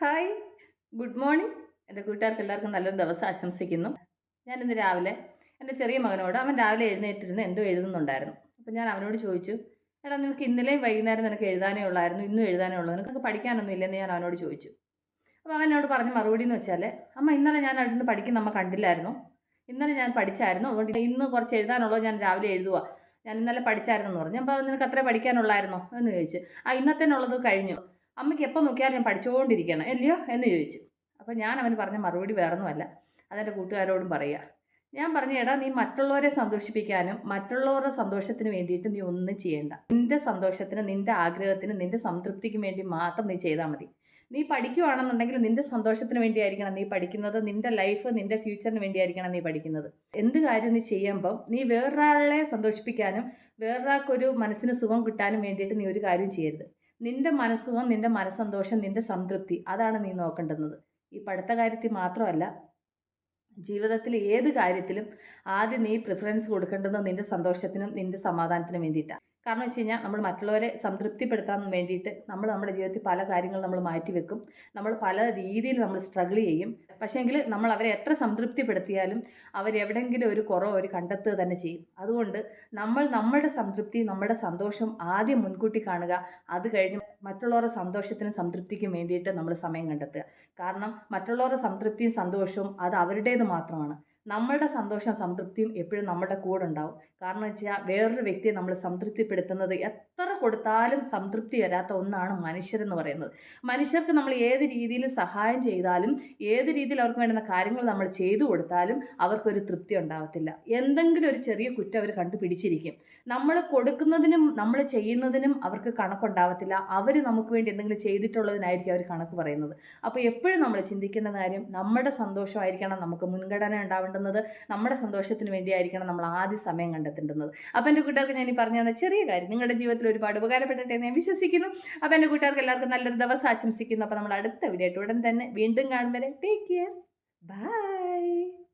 Hi good morning എന്റെ കൂട്ടുകാർക്ക് എല്ലാവർക്കും നല്ലൊരു ദിവസം ആശംസിക്കുന്നു. ഞാൻ ഇന്ന് രാവിലെ എന്റെ ചെറിയ മകനോട് അവൻ രാവിലെ എഴുന്നേറ്റിരുന്ന് എന്തോ എഴുതുന്നുണ്ടായിരുന്നു. അപ്പോൾ ഞാൻ അവനോട് ചോദിച്ചു എടാ നിനക്ക് ഇന്നലെയും വൈകുന്നേരം നിനക്ക് എഴുതാനേ ഉള്ളായിരുന്നു ഇന്നും എഴുതാനേ ഉള്ളൂ നിനക്ക് പഠിക്കാനൊന്നും ഇല്ലെന്ന് ഞാൻ അവനോട് ചോദിച്ചു. അപ്പോൾ അവൻ എന്നോട് പറഞ്ഞ മറുപടി എന്ന് വെച്ചാൽ അമ്മ ഇന്നലെ ഞാൻ അവിടെ നിന്ന് പഠിക്കുന്ന അമ്മ കണ്ടില്ലായിരുന്നു. ഇന്നലെ ഞാൻ പഠിച്ചായിരുന്നു അതുകൊണ്ട് ഇന്ന് കുറച്ച് എഴുതാനുള്ളത് ഞാൻ രാവിലെ എഴുതുക ഞാൻ ഇന്നലെ പഠിച്ചായിരുന്നു എന്ന് പറഞ്ഞു. അപ്പോൾ നിനക്ക് അത്രേ പഠിക്കാനുള്ളായിരുന്നോ? എന്ന് ചോദിച്ചു ആ ഇന്നത്തേനുള്ളത് കഴിഞ്ഞു. അമ്മയ്ക്ക് എപ്പോൾ നോക്കിയാലും ഞാൻ പഠിച്ചുകൊണ്ടിരിക്കണം അല്ലയോ എന്ന് ചോദിച്ചു. അപ്പോൾ ഞാൻ അവന് പറഞ്ഞ മറുപടി വേറൊന്നുമല്ല. അതെന്റെ കൂട്ടുകാരോടും പറയുക. ഞാൻ പറഞ്ഞു എടാ നീ മറ്റുള്ളവരെ സന്തോഷിപ്പിക്കാനും മറ്റുള്ളവരുടെ സന്തോഷത്തിന് വേണ്ടിയിട്ട് നീ ഒന്നും ചെയ്യേണ്ട. നിന്റെ സന്തോഷത്തിന് നിന്റെ ആഗ്രഹത്തിന് നിന്റെ സംതൃപ്തിക്ക് വേണ്ടി മാത്രം നീ ചെയ്താൽ മതി. നീ പഠിക്കുവാണെന്നുണ്ടെങ്കിൽ നിന്റെ സന്തോഷത്തിന് വേണ്ടിയായിരിക്കണം നീ പഠിക്കുന്നത്. നിന്റെ ലൈഫ് നിന്റെ ഫ്യൂച്ചറിന് വേണ്ടിയായിരിക്കണം നീ പഠിക്കുന്നത്. എന്ത് കാര്യം നീ ചെയ്യുമ്പം നീ വേറൊരാളെ സന്തോഷിപ്പിക്കാനും വേറൊരാൾക്കൊരു മനസ്സിന് സുഖം കിട്ടാനും വേണ്ടിയിട്ട് നീ ഒരു കാര്യം ചെയ്യരുത്. നിന്റെ മനസ്സുഖം നിന്റെ മനസ്സന്തോഷം നിന്റെ സംതൃപ്തി അതാണ് നീ നോക്കേണ്ടുന്നത്. ഈ പഠിത്ത കാര്യത്തിൽ മാത്രമല്ല ജീവിതത്തിൽ ഏത് കാര്യത്തിലും ആദ്യം നീ പ്രിഫറൻസ് കൊടുക്കേണ്ടത് നിന്റെ സന്തോഷത്തിനും നിന്റെ സമാധാനത്തിനും വേണ്ടിയിട്ടാണ്. കാരണം വെച്ച് കഴിഞ്ഞാൽ നമ്മൾ മറ്റുള്ളവരെ സംതൃപ്തിപ്പെടുത്താൻ വേണ്ടിയിട്ട് നമ്മൾ നമ്മുടെ ജീവിതത്തിൽ പല കാര്യങ്ങൾ നമ്മൾ മാറ്റിവെക്കും നമ്മൾ പല രീതിയിൽ നമ്മൾ സ്ട്രഗിൾ ചെയ്യും. പക്ഷേങ്കിൽ നമ്മൾ അവരെ എത്ര സംതൃപ്തിപ്പെടുത്തിയാലും അവരെവിടെങ്കിലും ഒരു കുറവ് ഒരു കണ്ടെത്തുക തന്നെ ചെയ്യും. അതുകൊണ്ട് നമ്മൾ നമ്മുടെ സംതൃപ്തി നമ്മുടെ സന്തോഷം ആദ്യം മുൻകൂട്ടി കാണുക. അത് കഴിഞ്ഞ് മറ്റുള്ളവരുടെ സന്തോഷത്തിനും സംതൃപ്തിക്കും വേണ്ടിയിട്ട് നമ്മൾ സമയം കണ്ടെത്തുക. കാരണം മറ്റുള്ളവരുടെ സംതൃപ്തിയും സന്തോഷവും അത് അവരുടേത് മാത്രമാണ്. നമ്മളുടെ സന്തോഷം സംതൃപ്തിയും എപ്പോഴും നമ്മുടെ കൂടെ ഉണ്ടാവും. കാരണം വെച്ചാൽ വേറൊരു വ്യക്തിയെ നമ്മൾ സംതൃപ്തിപ്പെടുത്തുന്നത് എത്ര കൊടുത്താലും സംതൃപ്തി വരാത്ത ഒന്നാണ് മനുഷ്യരെന്ന് പറയുന്നത്. മനുഷ്യർക്ക് നമ്മൾ ഏത് രീതിയിൽ സഹായം ചെയ്താലും ഏത് രീതിയിൽ അവർക്ക് വേണ്ടുന്ന കാര്യങ്ങൾ നമ്മൾ ചെയ്തു കൊടുത്താലും അവർക്കൊരു തൃപ്തി ഉണ്ടാവത്തില്ല. എന്തെങ്കിലും ഒരു ചെറിയ കുറ്റം അവർ കണ്ടുപിടിച്ചിരിക്കും. നമ്മൾ കൊടുക്കുന്നതിനും നമ്മൾ ചെയ്യുന്നതിനും അവർക്ക് കണക്കുണ്ടാവത്തില്ല. അവർ നമുക്ക് വേണ്ടി എന്തെങ്കിലും ചെയ്തിട്ടുള്ളതിനായിരിക്കും അവർ കണക്ക് പറയുന്നത്. അപ്പോൾ എപ്പോഴും നമ്മൾ ചിന്തിക്കുന്ന കാര്യം നമ്മുടെ സന്തോഷമായിരിക്കണം നമുക്ക് മുൻഗണന ഉണ്ടാവേണ്ടുന്നത് നമ്മുടെ സന്തോഷത്തിന് വേണ്ടിയായിരിക്കണം നമ്മൾ ആദ്യ സമയം കണ്ടെത്തേണ്ടുന്നത്. അപ്പോൾ എന്റെ കൂട്ടുകാർക്ക് ഞാൻ ഈ പറഞ്ഞു തന്ന ചെറിയ കാര്യം നിങ്ങളുടെ ജീവിതത്തിൽ ഒരുപാട് ഉപകാരപ്പെട്ടെ എന്ന് ഞാൻ വിശ്വസിക്കുന്നു. അപ്പോൾ എന്റെ കൂട്ടുകാർക്ക് എല്ലാവർക്കും നല്ലൊരു ദിവസം ആശംസിക്കുന്നു. അപ്പോൾ നമ്മൾ അടുത്ത വീഡിയോ ഉടൻ തന്നെ വീണ്ടും കാണും വരെ. Take care bye